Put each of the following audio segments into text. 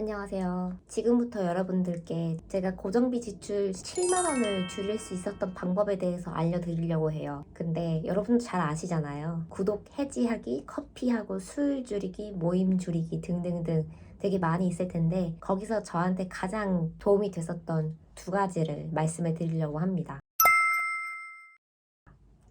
안녕하세요. 지금부터 여러분들께 제가 고정비 지출 7만원을 줄일 수 있었던 방법에 대해서 알려드리려고 해요. 근데 여러분도 잘 아시잖아요. 구독 해지하기, 커피하고 술 줄이기, 모임 줄이기 등등등 되게 많이 있을 텐데 거기서 저한테 가장 도움이 됐었던 두 가지를 말씀해 드리려고 합니다.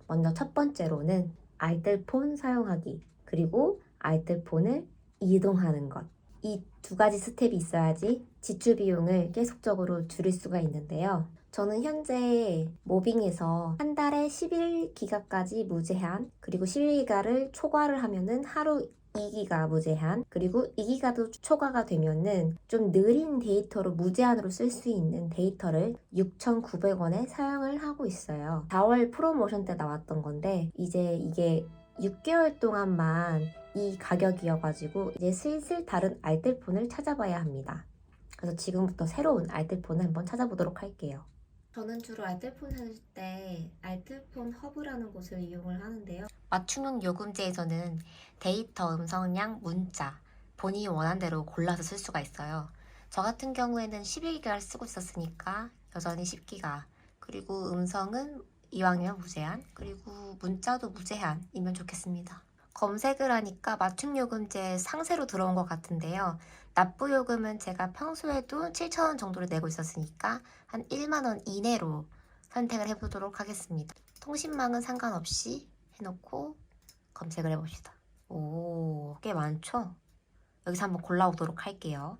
먼저 첫 번째로는 알뜰폰 사용하기, 그리고 알뜰폰을 이동하는 것. 이 두 가지 스텝이 있어야지 지출 비용을 계속적으로 줄일 수가 있는데요. 저는 현재 모빙에서 한 달에 11기가까지 무제한, 그리고 11기가를 초과를 하면은 하루 2기가 무제한, 그리고 2기가도 초과가 되면은 좀 느린 데이터로 무제한으로 쓸 수 있는 데이터를 6,900원에 사용을 하고 있어요. 4월 프로모션 때 나왔던 건데, 이제 이게 6개월 동안만 이 가격이어가지고 이제 슬슬 다른 알뜰폰을 찾아봐야 합니다. 그래서 지금부터 새로운 알뜰폰을 한번 찾아보도록 할게요. 저는 주로 알뜰폰 살때 알뜰폰 허브라는 곳을 이용을 하는데요. 맞춤형 요금제에서는 데이터, 음성량, 문자 본인이 원하는 대로 골라서 쓸 수가 있어요. 저 같은 경우에는 11기가를 쓰고 있었으니까 여전히 10기가 그리고 음성은 이왕이면 무제한 그리고 문자도 무제한이면 좋겠습니다. 검색을 하니까 맞춤 요금제 상세로 들어온 것 같은데요. 납부 요금은 제가 평소에도 7,000원 정도를 내고 있었으니까 한 1만 원 이내로 선택을 해보도록 하겠습니다. 통신망은 상관없이 해놓고 검색을 해봅시다. 오, 꽤 많죠? 여기서 한번 골라오도록 할게요.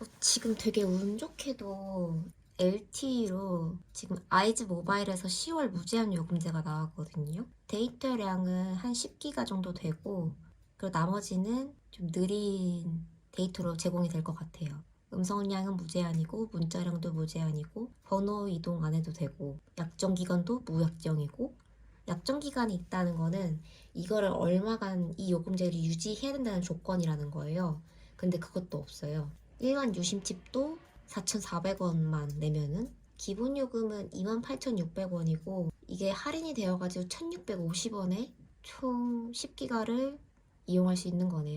어, 지금 되게 운 좋게도 LTE로 지금 아이즈 모바일에서 10월 무제한 요금제가 나왔거든요. 데이터량은 한 10기가 정도 되고 그리고 나머지는 좀 느린 데이터로 제공이 될 것 같아요. 음성량은 무제한이고 문자량도 무제한이고 번호 이동 안 해도 되고 약정 기간도 무약정이고 약정 기간이 있다는 거는 이거를 얼마간 이 요금제를 유지해야 된다는 조건이라는 거예요. 근데 그것도 없어요. 일반 유심칩도 4,400원만 내면은 기본 요금은 28,600원이고 이게 할인이 되어가지고 1,650원에 총 10기가를 이용할 수 있는 거네요.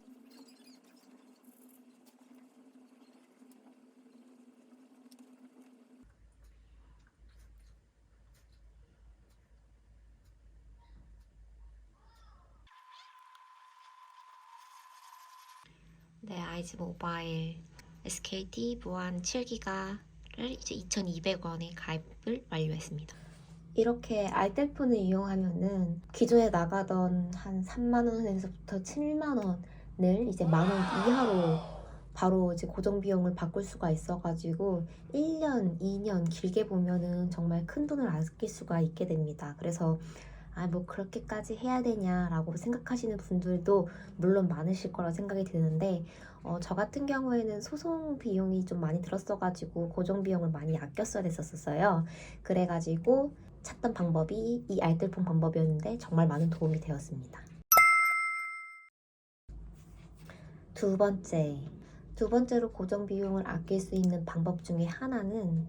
네, 아이즈 모바일 SKT 무한 7기가를 이제 2,200원에 가입을 완료했습니다. 이렇게 알뜰폰을 이용하면은 기존에 나가던 한 3만 원에서부터 7만 원을 이제 만 원 이하로 바로 이제 고정 비용을 바꿀 수가 있어가지고 1년, 2년 길게 보면은 정말 큰 돈을 아낄 수가 있게 됩니다. 그래서 아, 뭐 그렇게까지 해야 되냐라고 생각하시는 분들도 물론 많으실 거라 생각이 드는데 어, 저 같은 경우에는 소송 비용이 좀 많이 들었어가지고 고정 비용을 많이 아꼈어야 됐었어요. 그래가지고 찾던 방법이 이 알뜰폰 방법이었는데 정말 많은 도움이 되었습니다. 두 번째, 두 번째로 고정 비용을 아낄 수 있는 방법 중에 하나는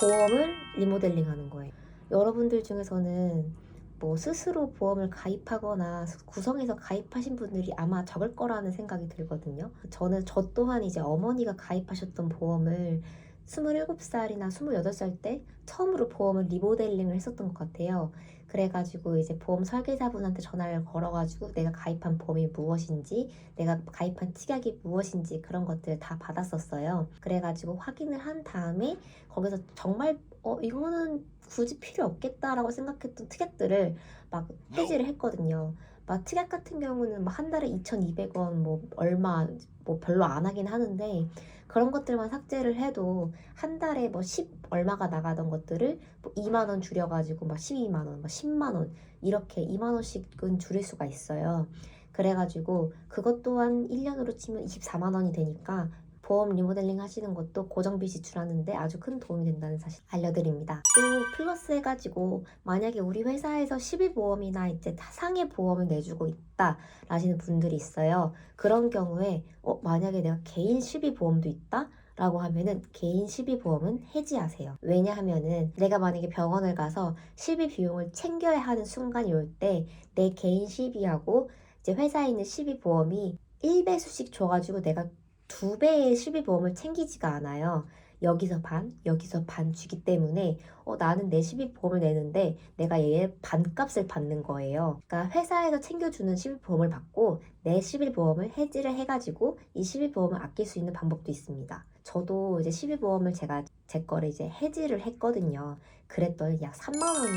보험을 리모델링 하는 거예요. 여러분들 중에서는 뭐 스스로 보험을 가입하거나 구성해서 가입하신 분들이 아마 적을 거라는 생각이 들거든요. 저는 저 또한 이제 어머니가 가입하셨던 보험을 27살이나 28살 때 처음으로 보험을 리모델링을 했었던 것 같아요. 그래가지고 이제 보험 설계사분한테 전화를 걸어가지고 내가 가입한 보험이 무엇인지, 내가 가입한 특약이 무엇인지 그런 것들 다 받았었어요. 그래가지고 확인을 한 다음에 거기서 정말 어 이거는 굳이 필요 없겠다라고 생각했던 특약들을 막 해지를 했거든요. 막 특약 같은 경우는 막 한 달에 2,200원 뭐 얼마 뭐 별로 안 하긴 하는데 그런 것들만 삭제를 해도 한 달에 뭐 10 얼마가 나가던 것들을 뭐 2만 원 줄여 가지고 막 12만 원, 막 10만 원 이렇게 2만 원씩은 줄일 수가 있어요. 그래 가지고 그것 또한 1년으로 치면 24만 원이 되니까 보험 리모델링 하시는 것도 고정비 지출하는데 아주 큰 도움이 된다는 사실 알려드립니다. 또 플러스 해가지고 만약에 우리 회사에서 12보험이나 이제 상해 보험을 내주고 있다 라시는 분들이 있어요. 그런 경우에 어, 만약에 내가 개인 12보험도 있다? 라고 하면은 개인 실비보험은 해지하세요. 왜냐하면은 내가 만약에 병원을 가서 실비 비용을 챙겨야 하는 순간이 올 때 내 개인 실비하고 이제 회사에 있는 12 보험이 1배수씩 줘가지고 내가 두 배의 12보험을 챙기지가 않아요. 여기서 반, 여기서 반 주기 때문에 어, 나는 내 12보험을 내는데 내가 얘의 반값을 받는 거예요. 그러니까 회사에서 챙겨주는 12보험을 받고 내 11보험을 해지를 해가지고 이 12보험을 아낄 수 있는 방법도 있습니다. 저도 이제 12보험을 제가 제 거를 이제 해지를 했거든요. 그랬더니 약 3만 원이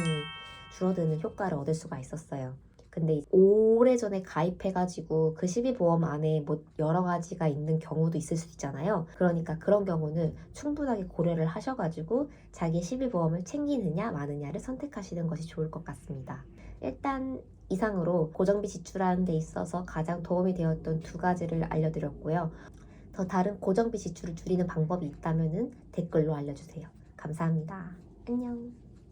줄어드는 효과를 얻을 수가 있었어요. 근데 오래전에 가입해가지고 그 12보험 안에 뭐 여러 가지가 있는 경우도 있을 수 있잖아요. 그러니까 그런 경우는 충분하게 고려를 하셔가지고 자기 12보험을 챙기느냐 마느냐를 선택하시는 것이 좋을 것 같습니다. 일단 이상으로 고정비 지출하는 데 있어서 가장 도움이 되었던 두 가지를 알려드렸고요. 더 다른 고정비 지출을 줄이는 방법이 있다면 댓글로 알려주세요. 감사합니다. 안녕.